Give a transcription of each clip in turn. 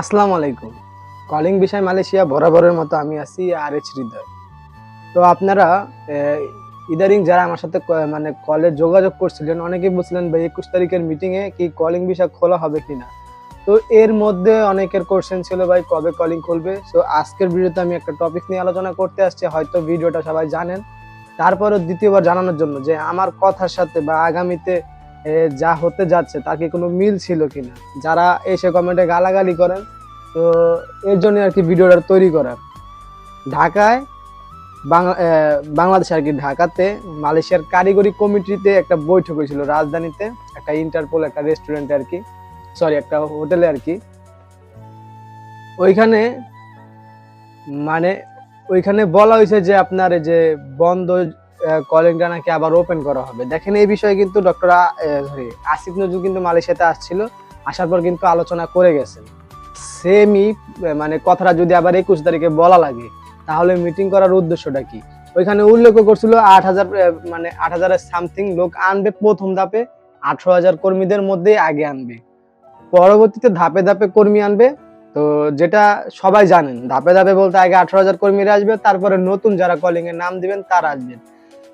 আসসালামু আলাইকুম। কলিং বিষয় মালয়েশিয়া বরাবরের মতো আমি আছি আর এইচ হৃদয়। তো আপনারা ইদারিং যারা আমার সাথে মানে কলে যোগাযোগ করছিলেন, অনেকেই বলছিলেন, ভাই, একুশ তারিখের মিটিংয়ে কি কলিং বিষয় খোলা হবে কিনা? তো এর মধ্যে অনেকের কোশ্চেন ছিল, ভাই, কবে কলিং খুলবে? তো আজকের ভিডিওতে আমি একটা টপিক নিয়ে আলোচনা করতে আসছি, হয়তো ভিডিওটা সবাই জানেন। তারপরে দ্বিতীয়বার জানানোর জন্য যে, আমার কথার সাথে বা আগামীতে যা হতে যাচ্ছে, তার কি কোনো মিল ছিল কিনা? যারা এসে কমেন্টে গালাগালি করেন, তো এর জন্য আর কি ভিডিওটা তৈরি করা ঢাকায়, বাংলা বাংলাদেশে আর কি ঢাকাতে, মালয়েশিয়ার কারিগরি কমিটিতে একটা বৈঠক হয়েছিল রাজধানীতে, একটা ইন্টারপোল একটা রেস্টুরেন্টে আর কি সরি একটা হোটেলে আর কি। ওইখানে মানে ওইখানে বলা হয়েছে যে আপনার এই যে বন্ধ কলিংটা নাকি আবার ওপেন করা হবে। দেখেন এই বিষয়ে কিন্তু ডক্টর সরি আসিফ নজরুল কিন্তু মালয়েশিয়াতে আসছিল, আসার পর কিন্তু আলোচনা করে গেছেন। সেমই মানে কথাটা যদি আবার একুশ তারিখে বলা লাগে, তাহলে মিটিং করার উদ্দেশ্যটা কি? ওইখানে উল্লেখ করছিল আট হাজার মানে আট হাজারের সামথিং লোক আনবে প্রথম ধাপে, আঠারো হাজার কর্মীদের মধ্যে আগে আনবে। পরবর্তীতে ধাপে ধাপে কর্মী আনবে, তো যেটা সবাই জানেন, ধাপে ধাপে বলতে আগে আঠারো হাজার কর্মীরা আসবে, তারপরে নতুন যারা কলিং এর নাম দিবেন, তারা আসবেন।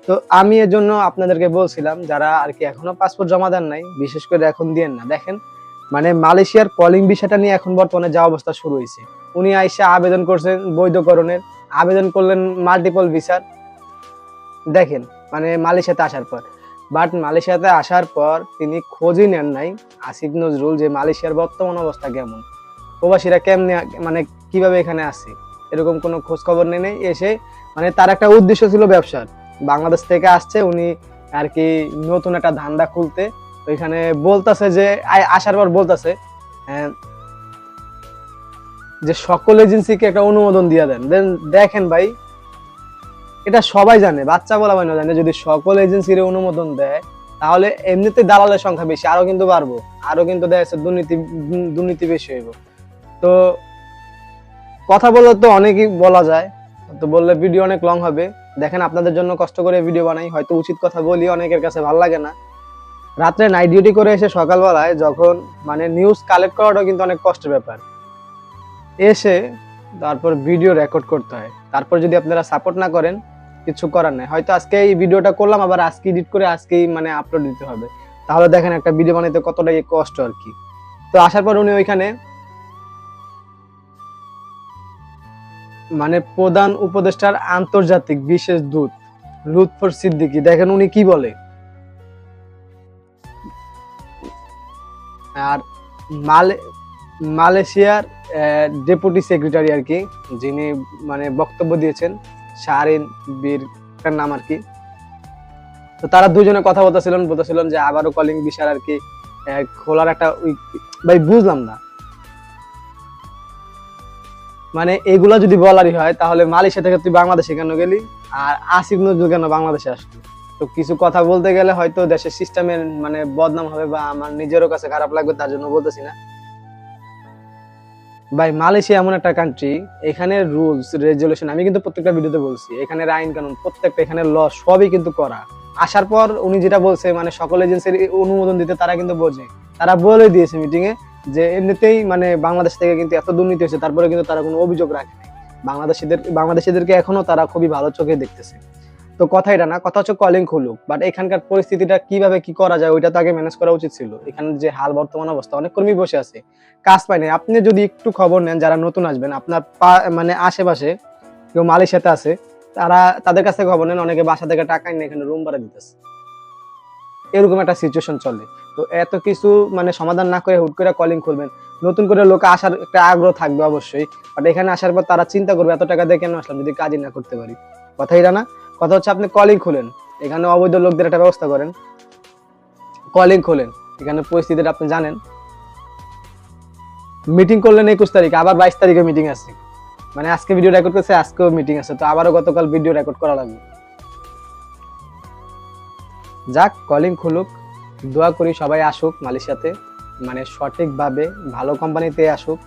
তো আমি এর জন্য আপনাদেরকে বলছিলাম, যারা আর কি এখনও পাসপোর্ট জমা দেন নাই, বিশেষ করে এখন দিয়েন না। দেখেন মানে মালয়েশিয়ার কলিং বিষয়টা নিয়ে এখন বর্তমানে যা অবস্থা শুরু হয়েছে। উনি আইসা আবেদন করছেন বৈধকরণের, আবেদন করলেন মাল্টিপল ভিসার দেখেন মানে মালয়েশিয়াতে আসার পর। বাট মালয়েশিয়াতে আসার পর তিনি খোঁজই নেন নাই, আসিফ নজরুল যে মালয়েশিয়ার বর্তমান অবস্থা কেমন, প্রবাসীরা কেমনে মানে কীভাবে এখানে আসে এরকম কোনো খোঁজ খবর নেই নেই, এসে মানে তার একটা উদ্দেশ্য ছিল ব্যবসার। বাংলাদেশ থেকে আসছে, উনি আর কি নতুন একটা ধান্দা খুলতে। ওইখানে বলতাছে যে আসার পর বলতেছে যে সকল এজেন্সিকে একটা অনুমোদন দিয়ে দেন। দেন দেখেন ভাই, এটা সবাই জানে, বাচ্চা বলা হয় না জানে, যদি সকল এজেন্সির অনুমোদন দেয়, তাহলে এমনিতে দালালের সংখ্যা বেশি, আরও কিন্তু বাড়বো, আরও কিন্তু দেখা যাচ্ছে দুর্নীতি দুর্নীতি বেশি হইব। তো কথা বললে তো অনেকই বলা যায়, তো বললে ভিডিও অনেক লং হবে। দেখেন আপনাদের জন্য কষ্ট করে ভিডিও বানাই, হয়তো উচিত কথা বলি, অনেকের কাছে ভালো লাগে না। রাত্রে নাইট ডিউটি করে এসে সকালবেলায় যখন মানে নিউজ কালেক্ট করাটাও কিন্তু অনেক কষ্টের ব্যাপার। এসে তারপর ভিডিও রেকর্ড করতে হয়। তারপর যদি আপনারা সাপোর্ট না করেন, কিছু করার নাই। হয়তো আজকে এই ভিডিওটা করলাম, আবার আজকে এডিট করে আজকেই মানে আপলোড দিতে হবে। তাহলে দেখেন একটা ভিডিও বানাইতে কতটাই কষ্ট আর কি। তো আসার পর উনি ওইখানে মানে প্রধান উপদেষ্টার আন্তর্জাতিক বিশেষ দূত লুৎফর সিদ্দিকি। দেখেন উনি কি বলে। আর মালে মালয়েশিয়ার ডেপুটি সেক্রেটারি আর কি, যিনি মানে বক্তব্য দিয়েছেন, শাহরিন বীর নাম আর কি। তো তারা দুজনে কথা বলতেছিলেন বলতেছিলেন যে আবারও কলিং বিশাল আর কি খোলার একটা ভাই বুঝলাম না। মানে এগুলা যদি বলারই হয়, তাহলে মালয়েশিয়া থেকে তুই বাংলাদেশে কেন গেলি? আর আসিফ নজরুল কেন বাংলাদেশে আসলি? তো কিছু কথা বলতে গেলে হয়তো দেশের সিস্টেমের মানে বদনাম হবে বা আমার নিজেরও কাছে খারাপ লাগবে, তার জন্য বলতেছি না। ভাই, মালয়েশিয়া এমন একটা কান্ট্রি এখানে রুলস রেজুলেশন আমি কিন্তু প্রত্যেকটা ভিডিওতে বলছি, এখানে আইন কানুন, প্রত্যেকটা এখানে ল সবই কিন্তু করা। আসার পর উনি যেটা বলছে মানে সকল এজেন্সির অনুমোদন দিতে তারা কিন্তু বোঝে। তারা বলে দিয়েছে মিটিং এ যে এমনিতেই মানে বাংলাদেশ থেকে কিন্তু এত দুর্নীতি হয়েছে তারপরে কিন্তু তারা কোনো অভিযোগ রাখে বাংলাদেশিদের, বাংলাদেশিদেরকে এখনও তারা খুবই ভালো চোখে দেখতেছে। তো কথা এটা না, কথা হচ্ছে কলিং খুলুক। বাট এখানকার পরিস্থিতিটা কীভাবে কি করা যায়, ওইটা তো আগে ম্যানেজ করা উচিত ছিল। এখানে যে হাল বর্তমান অবস্থা, অনেক কর্মী বসে আছে। কাজ পায় নাই। আপনি যদি একটু খবর নেন, যারা নতুন আসবেন, আপনার মানে আশেপাশে কেউ মালয়েশিয়াতে আছে, তারা, তাদের কাছে খবর নেন। অনেকে বাসা থেকে টাকা এনে এখানে রুম ভাড়া দিতেছে। এরকম একটা সিচুয়েশন চলে। তো এত কিছু মানে সমাধান না করে হুট করে কলিং খুলবেন। নতুন করে লোক আসার একটা আগ্রহ থাকবে অবশ্যই। বাট এখানে আসার পর তারা চিন্তা করবে, এত টাকা দিয়ে কেন আসলাম? যদি কাজই না করতে পারি। কথা এটা না। কথা হচ্ছে আপনি কলিং খুলেন। এখানে অবৈধ লোকদের একটা ব্যবস্থা করেন। কলিং খোলেন। এখানে পরিস্থিতিটা আপনি জানেন। মিটিং করলেন একুশ তারিখে, আবার বাইশ তারিখে মিটিং আছে। মানে আজকে ভিডিও রেকর্ড করছে, আজকেও মিটিং আছে। তো আবারও গতকাল ভিডিও রেকর্ড করা লাগবে। যাক কলিং খুলুক। দোয়া করি সবাই আসুক মালয়েশিয়াতে মানে সঠিকভাবে ভালো কোম্পানিতে আসুক।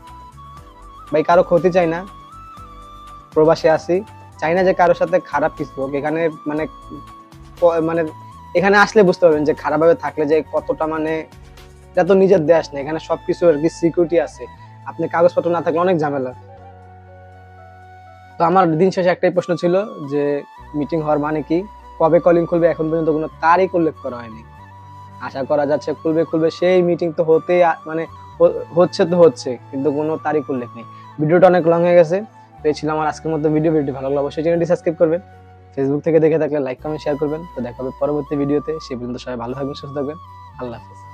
ভাই, কারও ক্ষতি চাই না। প্রবাসে আসি চাই না যে কারোর সাথে খারাপ কিছু হোক। এখানে মানে মানে এখানে আসলে বুঝতে পারবেন যে খারাপভাবে থাকলে যে কতটা মানে এটা তো নিজের দেশ না, এখানে সবকিছু আর কি সিকিউরিটি আছে। আপনি কাগজপত্র না থাকলে অনেক ঝামেলা। তো আমার দিন শেষে একটাই প্রশ্ন ছিল যে মিটিং হওয়ার মানে কি? কবে কলিং খুলবে? এখন পর্যন্ত কোনো তারিখ উল্লেখ করা হয়নি। আশা করা যাচ্ছে খুলবে খুলবে। সেই মিটিং তো হতে মানে হচ্ছে তো হচ্ছে, কিন্তু কোনো তারিখ উল্লেখ নেই। ভিডিওটা অনেক লং হয়ে গেছে, তো এই ছিল আমার আজকের মতো ভিডিও ভিডিওটি ভালো লাগল অবশ্যই চ্যানেলটি সাবস্ক্রাইব করবেন। ফেসবুক থেকে দেখে থাকলে লাইক কমেন্ট শেয়ার করবেন। তো দেখা হবে পরবর্তী ভিডিওতে সেই পর্যন্ত সবাই ভালো থাকবেন, সুস্থ থাকবেন। আল্লাহ হাফেজ।